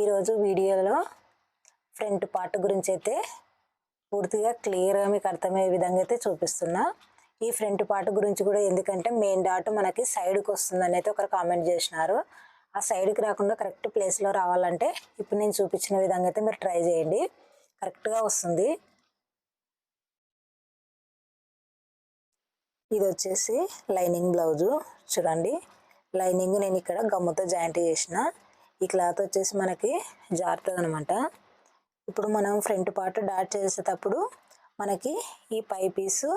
ఈరోజు వీడియోలో front part గురించి అయితే పూర్తిగా క్లియర్గా మీకు అర్థమయ్యే విధంగా అయితే చూపిస్తున్నా. ఈ ఫ్రంట్ పార్ట్ గురించి కూడా ఎందుకంటే మెయిన్ డాట్ మనకి సైడ్కి వస్తుందని అయితే ఒకరు కామెంట్ చేసినారు. ఆ సైడ్కి రాకుండా కరెక్ట్ ప్లేస్లో రావాలంటే ఇప్పుడు నేను చూపించిన విధంగా అయితే మీరు ట్రై చేయండి. కరెక్ట్గా వస్తుంది. ఇది వచ్చేసి లైనింగ్ బ్లౌజు. చూడండి. లైనింగ్ నేను ఇక్కడ గమ్ముతో జాయింట్ చేసిన. ఈ క్లాత్ వచ్చేసి మనకి జారుతుంది అనమాట ఇప్పుడు మనం ఫ్రంట్ పార్ట్ డాట్ చేసేటప్పుడు మనకి ఈ పై పీసు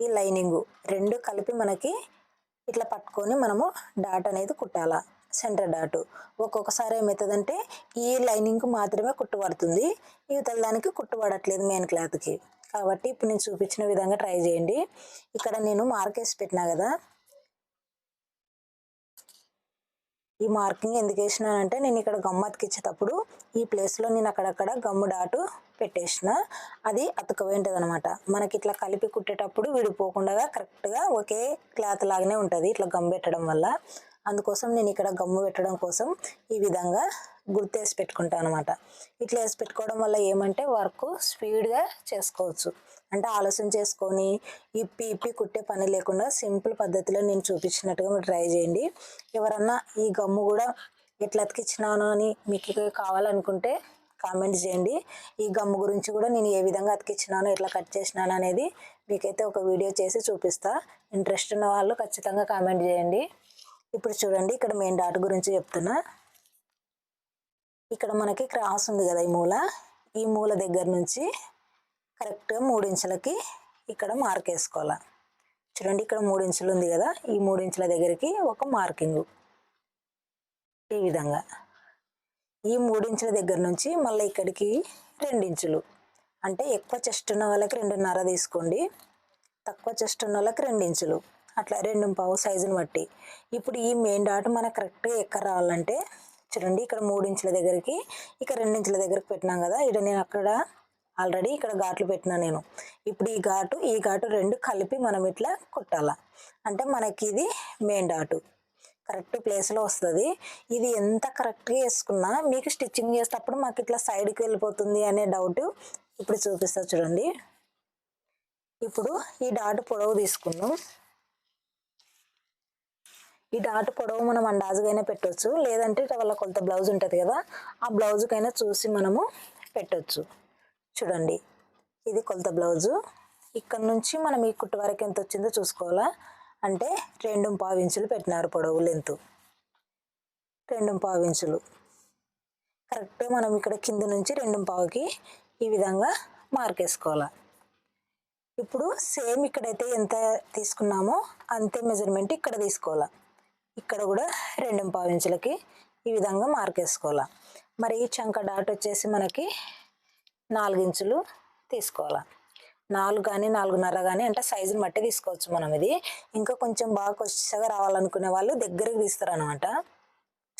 ఈ లైనింగు రెండు కలిపి మనకి ఇట్లా పట్టుకొని మనము డాట్ అనేది కుట్టాల సెంటర్ డాటు. ఒక్కొక్కసారి ఏమవుతుందంటే ఈ లైనింగ్కి మాత్రమే కుట్టుబడుతుంది ఇవతల దానికి కుట్టుబడట్లేదు మెయిన్ క్లాత్కి. కాబట్టి ఇప్పుడు నేను చూపించిన విధంగా ట్రై చేయండి. ఇక్కడ నేను మార్కేసి పెట్టినా కదా ఈ మార్కింగ్ ఎందుకు వేసినానంటే నేను ఇక్కడ గమ్ము అతికిచ్చేటప్పుడు ఈ ప్లేస్లో నేను అక్కడక్కడ గమ్ము డాటు పెట్టేసిన. అది అతుకపోయింటుంది అనమాట మనకి ఇట్లా కలిపి కుట్టేటప్పుడు విడిపోకుండా కరెక్ట్గా ఒకే క్లాత్ లాగానే ఉంటుంది ఇట్లా గమ్ పెట్టడం వల్ల. అందుకోసం నేను ఇక్కడ గమ్ము పెట్టడం కోసం ఈ విధంగా గుర్తు వేసి పెట్టుకుంటాను అనమాట ఇట్లా వేసి పెట్టుకోవడం వల్ల ఏమంటే వర్క్ స్పీడ్గా చేసుకోవచ్చు. అంటే ఆలస్యం చేసుకొని ఇప్పి ఇప్పి కుట్టే పని లేకుండా సింపుల్ పద్ధతిలో నేను చూపించినట్టుగా మీరు ట్రై చేయండి. ఎవరన్నా ఈ గమ్ము కూడా ఎట్లా అతికిచ్చినాను అని మీకు కావాలనుకుంటే కామెంట్ చేయండి. ఈ గమ్ము గురించి కూడా నేను ఏ విధంగా అతికిచ్చినాను ఎట్లా కట్ చేసినాను అనేది మీకైతే ఒక వీడియో చేసి చూపిస్తా. ఇంట్రెస్ట్ ఉన్న వాళ్ళు ఖచ్చితంగా కామెంట్ చేయండి. ఇప్పుడు చూడండి ఇక్కడ మెయిన్ డాట్ గురించి చెప్తున్నా. ఇక్కడ మనకి క్రాస్ ఉంది కదా ఈ మూల. ఈ మూల దగ్గర నుంచి కరెక్ట్గా మూడు ఇంచులకి ఇక్కడ మార్క్ వేసుకోవాలి. చూడండి ఇక్కడ మూడు ఇంచులు ఉంది కదా. ఈ మూడించుల దగ్గరికి ఒక మార్కింగ్ ఈ విధంగా. ఈ మూడు ఇంచుల దగ్గర నుంచి మళ్ళీ ఇక్కడికి రెండించులు అంటే ఎక్కువ చెస్ట్ ఉన్న వాళ్ళకి రెండున్నర తీసుకోండి. తక్కువ చెస్ట్ ఉన్న వాళ్ళకి రెండు ఇంచులు. అట్లా రెండు పావు సైజుని బట్టి. ఇప్పుడు ఈ మెయిన్ డాట్ మనకు కరెక్ట్గా ఎక్కడ రావాలంటే చూడండి ఇక్కడ మూడు ఇంచుల దగ్గరికి ఇక్కడ రెండు ఇంచుల దగ్గరికి పెట్టినాం కదా ఇక్కడ నేను అక్కడ ఆల్రెడీ ఇక్కడ ఘాట్లు పెట్టినా నేను. ఇప్పుడు ఈ ఘాటు ఈ ఘాటు రెండు కలిపి మనం ఇట్లా కుట్టాలా. అంటే మనకి ఇది మెయిన్ డాటు కరెక్ట్ ప్లేస్లో వస్తుంది. ఇది ఎంత కరెక్ట్గా వేసుకున్నా మీకు స్టిచ్చింగ్ చేసేటప్పుడు మాకు ఇట్లా సైడ్కి వెళ్ళిపోతుంది అనే డౌట్ ఇప్పుడు చూపిస్తా చూడండి. ఇప్పుడు ఈ డాట్ పొడవు తీసుకున్నాం ఈ డాట్ పొడవు మనం అందాజుగైనా పెట్టొచ్చు. లేదంటే వాళ్ళ కొలత బ్లౌజ్ ఉంటుంది కదా ఆ బ్లౌజ్కైనా చూసి మనము పెట్టవచ్చు చూడండి ఇది కొలత బ్లౌజు. ఇక్కడ నుంచి మనం ఈ కుట్టు వరకు ఎంత వచ్చిందో చూసుకోవాలా? అంటే రెండు పావు ఇంచులు పెట్టినారు పొడవు లెంత్. రెండు పావు ఇంచులు. కరెక్ట్గా మనం ఇక్కడ కింద నుంచి రెండు పావుకి ఈ విధంగా మార్కేసుకోవాలి ఇప్పుడు సేమ్ ఇక్కడైతే ఎంత తీసుకున్నామో అంతే మెజర్మెంట్ ఇక్కడ తీసుకోవాలి. ఇక్కడ కూడా రెండు పావించులకి ఈ విధంగా మార్కేసుకోవాలి మరి ఈ చంక డాట్ వచ్చేసి మనకి నాలుగు ఇంచులు తీసుకోవాలి. నాలుగు కానీ నాలుగున్నర కానీ అంటే సైజుని బట్టి తీసుకోవచ్చు మనం ఇది. ఇంకా కొంచెం బాగా కొచ్చగా రావాలనుకునే వాళ్ళు దగ్గరికి తీస్తారు అనమాట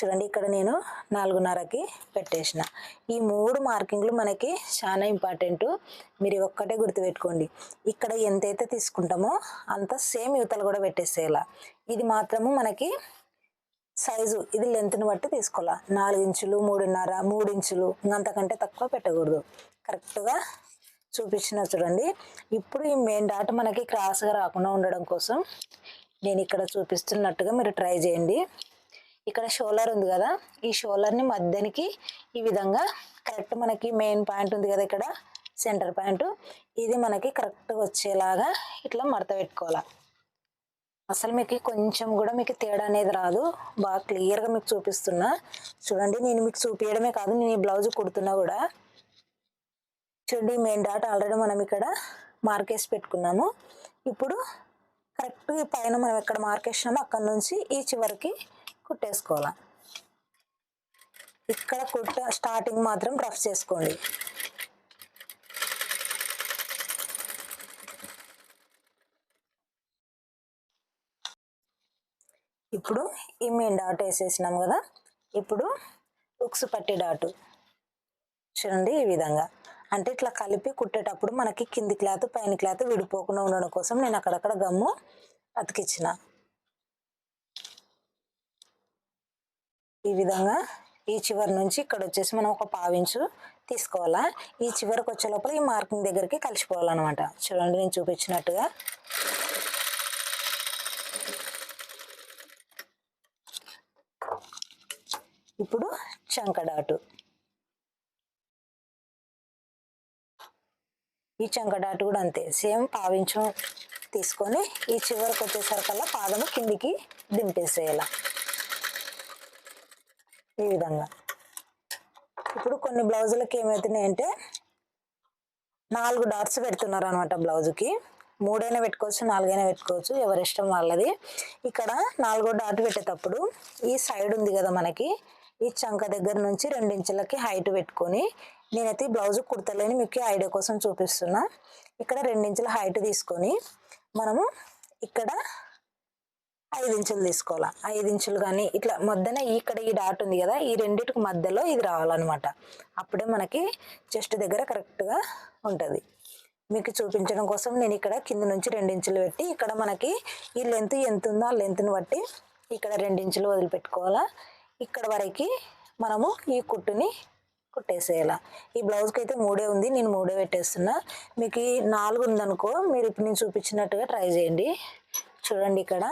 చూడండి ఇక్కడ నేను నాలుగున్నరకి పెట్టేసిన. ఈ మూడు మార్కింగ్లు మనకి చాలా ఇంపార్టెంట్. మీరు ఒక్కటే గుర్తుపెట్టుకోండి. ఇక్కడ ఎంతైతే తీసుకుంటామో అంత సేమ్ యువతలు కూడా పెట్టేసేలా ఇది మాత్రము మనకి సైజు ఇది లెంత్ని బట్టి తీసుకోవాలా. నాలుగు ఇంచులు మూడున్నర మూడు ఇంచులు అంతకంటే తక్కువ పెట్టకూడదు. కరెక్ట్గా చూపించిన చూడండి. ఇప్పుడు ఈ మెయిన్ డాట్ మనకి క్రాస్గా రాకుండా ఉండడం కోసం నేను ఇక్కడ చూపిస్తున్నట్టుగా మీరు ట్రై చేయండి. ఇక్కడ షోలర్ ఉంది కదా ఈ షోలర్ని మధ్యనికి ఈ విధంగా కరెక్ట్ మనకి మెయిన్ పాయింట్ ఉంది కదా ఇక్కడ సెంటర్ పాయింట్. ఇది మనకి కరెక్ట్గా వచ్చేలాగా ఇట్లా మడత పెట్టుకోవాలి. అసలు మీకు కొంచెం కూడా మీకు తేడా అనేది రాదు బాగా క్లియర్గా మీకు చూపిస్తున్నా. చూడండి నేను మీకు చూపించడమే కాదు నేను ఈ బ్లౌజ్ కుడుతున్నా కూడా. చూడండి మెయిన్ డాట్ ఆల్రెడీ మనం ఇక్కడ మార్కేసి పెట్టుకున్నాము. ఇప్పుడు కరెక్ట్ పైన మనం ఎక్కడ మార్కేసినామో అక్కడ నుంచి ఈ చివరికి కుట్టేసుకోవాలి. ఇక్కడ కుట్ట స్టార్టింగ్ మాత్రం రఫ్ చేసుకోండి. ఇప్పుడు ఈ మెయిన్ డాట్ వేసేసినాం కదా ఇప్పుడు ఉక్స్ పట్టి డాటు చూడండి ఈ విధంగా. అంటే ఇట్లా కలిపి కుట్టేటప్పుడు మనకి కింది క్లాత్ పైన క్లాత్ విడిపోకుండా ఉండడం కోసం నేను అక్కడక్కడ గమ్ము అతికిచ్చిన. ఈ విధంగా ఈ చివరి నుంచి ఇక్కడ వచ్చేసి మనం ఒక పావించు తీసుకోవాలా. ఈ చివరికి వచ్చే లోపల ఈ మార్కింగ్ దగ్గరికి కలిసిపోవాలన్నమాట. చూడండి నేను చూపించినట్టుగా. ఇప్పుడు చంకడాటు ఈ చంకడాటు కూడా అంతే సేమ్ పావించు తీసుకొని ఈ చివరికి వచ్చేసరికల్లా పాదము కిందికి దింపేసేయాల. ఈ విధంగా. ఇప్పుడు కొన్ని బ్లౌజులకి ఏమవుతున్నాయంటే నాలుగు డాట్స్ పెడుతున్నారు అనమాట బ్లౌజ్కి. మూడైనా పెట్టుకోవచ్చు నాలుగైనా పెట్టుకోవచ్చు ఎవరి ఇష్టం వాళ్ళది. ఇక్కడ నాలుగో డాట్ పెట్టేటప్పుడు ఈ సైడ్ ఉంది కదా మనకి ఈ చంక దగ్గర నుంచి రెండించులకి హైట్ పెట్టుకొని నేనైతే ఈ బ్లౌజ్ కుడతలేని మీకు ఐడియా కోసం చూపిస్తున్నా. ఇక్కడ రెండించుల హైట్ తీసుకొని మనము ఇక్కడ ఐదు ఇంచులు తీసుకోవాలా? ఐదు ఇంచులు కానీ ఇట్లా మధ్యన ఇక్కడ ఈ డాట్ ఉంది కదా ఈ రెండింటికి మధ్యలో ఇది రావాలన్నమాట. అప్పుడే మనకి చెస్ట్ దగ్గర కరెక్ట్గా ఉంటుంది. మీకు చూపించడం కోసం నేను ఇక్కడ కింద నుంచి రెండించులు పెట్టి ఇక్కడ మనకి ఈ లెంత్ ఎంత ఉందో ఆ లెంత్ని బట్టి ఇక్కడ రెండు ఇంచులు వదిలిపెట్టుకోవాలా. ఇక్కడ వరకు మనము ఈ కుట్టుని కుట్టేసేయాలా. ఈ బ్లౌజ్కి అయితే మూడే ఉంది నేను మూడే పెట్టేస్తున్నా. మీకు ఈ నాలుగు ఉందనుకో మీరు ఇప్పుడు నేను చూపించినట్టుగా ట్రై చేయండి. చూడండి ఇక్కడ.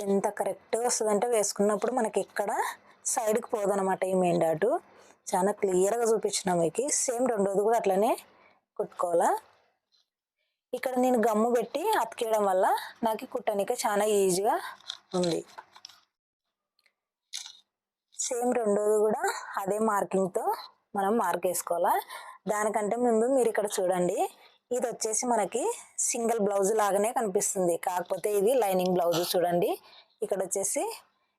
ఎంత కరెక్ట్గా వస్తుందంటే వేసుకున్నప్పుడు మనకి ఇక్కడ సైడ్కి పోదనమాట ఈ మెయిన్ డాటు. చాలా క్లియర్గా చూపించిన మీకు. సేమ్ రెండోది కూడా అట్లనే కుట్టుకోవాలా? ఇక్కడ నేను గమ్ము పెట్టి అతికేయడం వల్ల నాకు కుట్టడానికి చాలా ఈజీగా ఉంది. సేమ్ రెండోది కూడా అదే మార్కింగ్తో మనం మార్క్ వేసుకోవాలా? దానికంటే ముందు మీరు ఇక్కడ చూడండి. ఇది వచ్చేసి మనకి సింగిల్ బ్లౌజ్ లాగానే కనిపిస్తుంది. కాకపోతే ఇది లైనింగ్ బ్లౌజ్ చూడండి. ఇక్కడ వచ్చేసి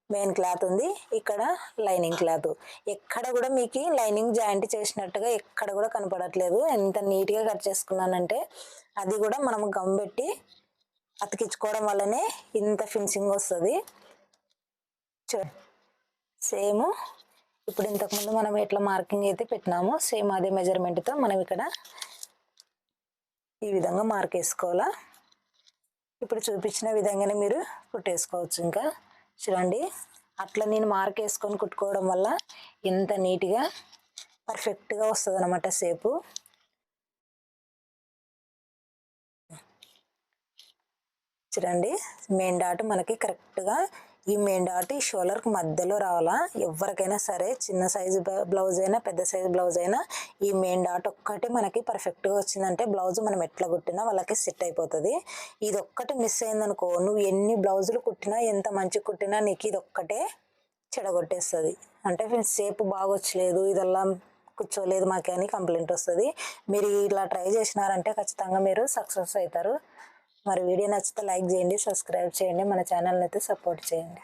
మెయిన్ క్లాత్ ఉంది. ఇక్కడ లైనింగ్ క్లాత్. ఎక్కడ కూడా మీకు లైనింగ్ జాయింట్ చేసినట్టుగా ఎక్కడ కూడా కనపడట్లేదు. ఎంత నీట్గా కట్ చేసుకున్నానంటే అది కూడా మనం గమ్ పెట్టి అతికించుకోవడం వల్లనే ఇంత ఫినిషింగ్ వస్తుంది. సేమ్. ఇప్పుడు ఇంతకుముందు మనం ఎట్లా మార్కింగ్ అయితే పెట్టినామో సేమ్ అదే మెజర్మెంట్తో మనం ఇక్కడ ఈ విధంగా మార్క్ వేసుకోవాలా? ఇప్పుడు చూపించిన విధంగానే మీరు కుట్టేసుకోవచ్చు ఇంకా. చూడండి అట్లా నేను మార్క్ వేసుకొని కుట్టుకోవడం వల్ల ఎంత నీట్గా పర్ఫెక్ట్గా వస్తుంది అనమాట సేపు చూడండి మెయిన్ డాట్ మనకి కరెక్ట్గా ఈ మెయిన్ డాట్ ఈ షోలర్కి మధ్యలో రావాలా? ఎవరికైనా సరే చిన్న సైజు బ్లౌజ్ అయినా పెద్ద సైజు బ్లౌజ్ అయినా ఈ మెయిన్ డాట్ ఒక్కటి మనకి పర్ఫెక్ట్గా వచ్చిందంటే బ్లౌజ్ మనం ఎట్లా కుట్టినా వాళ్ళకి సెట్ అయిపోతుంది. ఇది ఒక్కటి మిస్ అయిందనుకో నువ్వు ఎన్ని బ్లౌజులు కుట్టినా ఎంత మంచి కుట్టినా నీకు ఇది ఒక్కటే చెడగొట్టేస్తుంది. అంటే సేపు బాగా వచ్చలేదు ఇదల్లా కూర్చోలేదు మాకే అని కంప్లైంట్ వస్తుంది. మీరు ఇలా ట్రై చేసినారంటే ఖచ్చితంగా మీరు సక్సెస్ అవుతారు. మరి వీడియో నచ్చితే లైక్ చేయండి సబ్స్క్రైబ్ చేయండి మన ఛానల్ని అయితే సపోర్ట్ చేయండి.